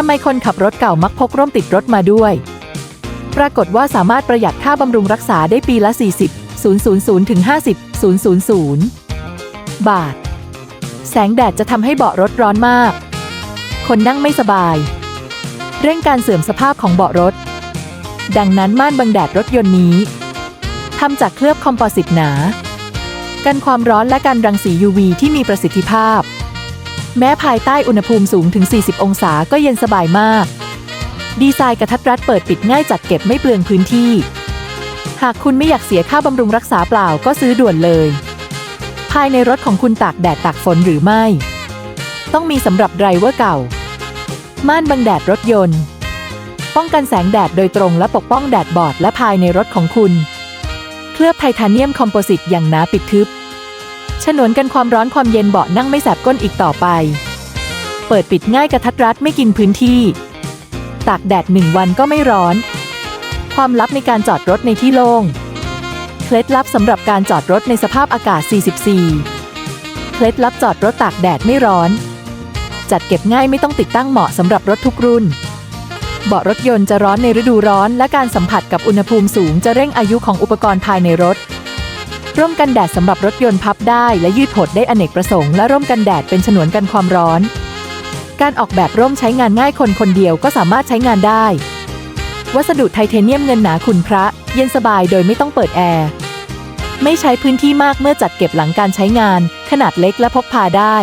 ทำไมคนขับรถเก่ามักพกร่มติดรถมาด้วย ปรากฏว่าสามารถประหยัดค่าบำรุงรักษาได้ปีละ 40 000ถึง50 000 บาท แสงแดดจะทำให้เบาะรถร้อนมาก คนนั่งไม่สบาย เร่งการเสื่อมสภาพของเบาะรถ ดังนั้นม่านบังแดดรถยนต์นี้ทำจากเคลือบคอมโพสิตหนา กันความร้อนและกันรังสี UV ที่มีประสิทธิภาพ แม้ภายใต้อุณหภูมิสูงถึง 40 องศาก็เย็นสบายมาก ดีไซน์กระทัดรัดเปิดปิดง่ายจัดเก็บไม่เปลืองพื้นที่ หากคุณไม่อยากเสียค่าบำรุงรักษาเปล่าก็ซื้อด่วนเลย ภายในรถของคุณตากแดดตากฝนหรือไม่ ต้องมีสำหรับไดรเวอร์เก่า ม่านบังแดดรถยนต์ ป้องกันแสงแดดโดยตรงและปกป้องแดดบอดและภายในรถของคุณ เคลือบไทเทเนียมคอมโพสิตอย่างหนาปิดทึบ ฉนวนกันความร้อนความเย็นเบาะนั่งไม่แสบก้นอีกต่อไป เปิดปิดง่ายกระทัดรัดไม่กินพื้นที่ ตากแดดหนึ่งวันก็ไม่ร้อน ความลับในการจอดรถในที่โล่ง เคล็ดลับสำหรับการจอดรถในสภาพอากาศ 44 เคล็ดลับจอดรถตากแดดไม่ร้อน จัดเก็บง่ายไม่ต้องติดตั้งเหมาะสำหรับรถทุกรุ่นเบาะรถยนต์จะร้อนในฤดูร้อน และการสัมผัสกับอุณหภูมิสูงจะเร่งอายุของอุปกรณ์ภายในรถ ร่มกันแดดสำหรับรถยนต์พับได้และยืดหดได้อเนกประสงค์และร่มกันแดดเป็นฉนวนกันความร้อน การออกแบบร่มใช้งานง่ายคนคนเดียวก็สามารถใช้งานได้ วัสดุไทเทเนียมเงินหนาขุนพระ เย็นสบายโดยไม่ต้องเปิดแอร์ ไม่ใช้พื้นที่มากเมื่อจัดเก็บหลังการใช้งาน ขนาดเล็กและพกพาได้